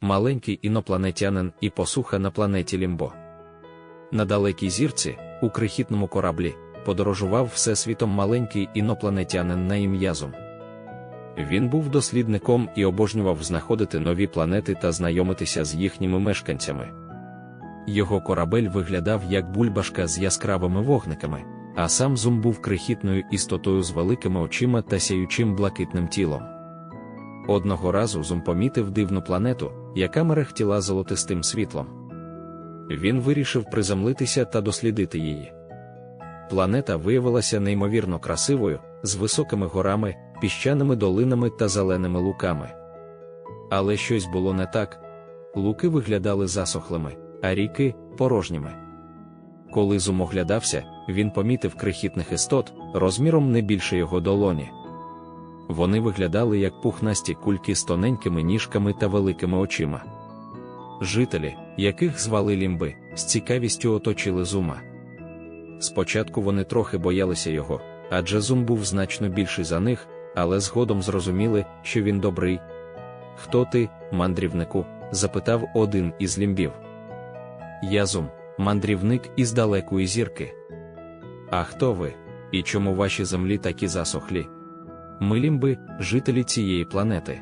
маленький інопланетянин і посуха на планеті Лімбо. На далекій зірці, у крихітному кораблі, подорожував всесвітом маленький інопланетянин на ім'я Зум. Він був дослідником і обожнював знаходити нові планети та знайомитися з їхніми мешканцями. Його корабель виглядав як бульбашка з яскравими вогниками, а сам Зум був крихітною істотою з великими очима та сяючим блакитним тілом. Одного разу Зум помітив дивну планету, яка мерехтіла золотистим світлом. Він вирішив приземлитися та дослідити її. Планета виявилася неймовірно красивою, з високими горами, піщаними долинами та зеленими луками. Але щось було не так. Луки виглядали засохлими, а ріки порожніми. Коли Зум оглядався, він помітив крихітних істот розміром не більше його долоні. Вони виглядали як пухнасті кульки з тоненькими ніжками та великими очима. Жителі, яких звали лімби, з цікавістю оточили зума. Спочатку вони трохи боялися його, адже зум був значно більший за них, але згодом зрозуміли, що він добрий. Хто ти, мандрівнику? запитав один із лімбів. Я зум, мандрівник із далекої зірки. А хто ви? І чому ваші землі такі засохлі? Ми лімби, жителі цієї планети.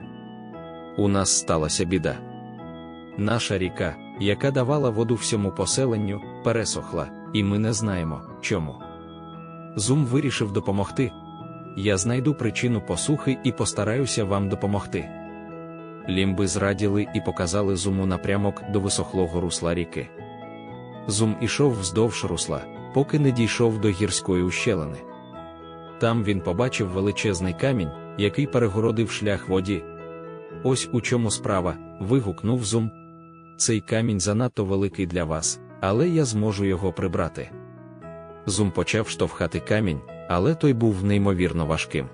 У нас сталася біда. Наша ріка, яка давала воду всьому поселенню, пересохла, і ми не знаємо, чому. Зум вирішив допомогти. Я знайду причину посухи і постараюся вам допомогти. Лімби зраділи і показали зуму напрямок до висохлого русла ріки. Зум ішов вздовж русла, поки не дійшов до гірської ущелини. Там він побачив величезний камінь, який перегородив шлях воді. Ось у чому справа, вигукнув Зум. Цей камінь занадто великий для вас, але я зможу його прибрати. Зум почав штовхати камінь, але той був неймовірно важким.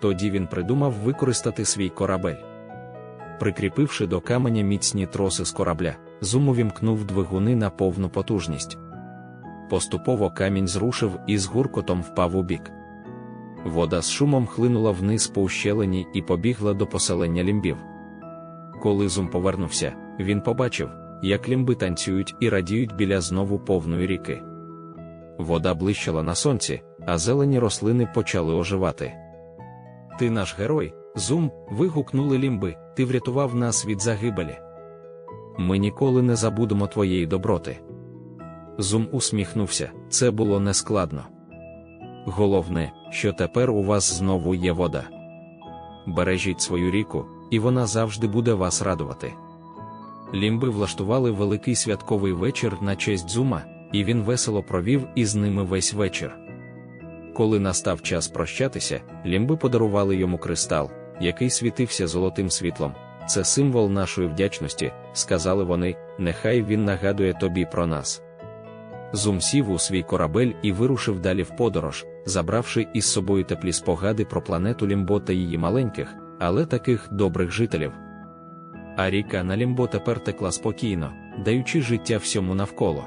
Тоді він придумав використати свій корабель. Прикріпивши до каменя міцні троси з корабля, Зум увімкнув двигуни на повну потужність. Поступово камінь зрушив і з гуркотом впав у бік. Вода з шумом хлинула вниз по ущелині і побігла до поселення лімбів. Коли Зум повернувся, він побачив, як лімби танцюють і радіють біля знову повної ріки. Вода блищала на сонці, а зелені рослини почали оживати. Ти наш герой, Зум, вигукнули лімби, ти врятував нас від загибелі. Ми ніколи не забудемо твоєї доброти. Зум усміхнувся, це було нескладно. Головне, що тепер у вас знову є вода. Бережіть свою ріку, і вона завжди буде вас радувати. Лімби влаштували великий святковий вечір на честь Зума, і він весело провів із ними весь вечір. Коли настав час прощатися, лімби подарували йому кристал, який світився золотим світлом. Це символ нашої вдячності, сказали вони, нехай він нагадує тобі про нас. Зум сів у свій корабель і вирушив далі в подорож, забравши із собою теплі спогади про планету Лімбо та її маленьких, але таких добрих жителів. А ріка на Лімбо тепер текла спокійно, даючи життя всьому навколо.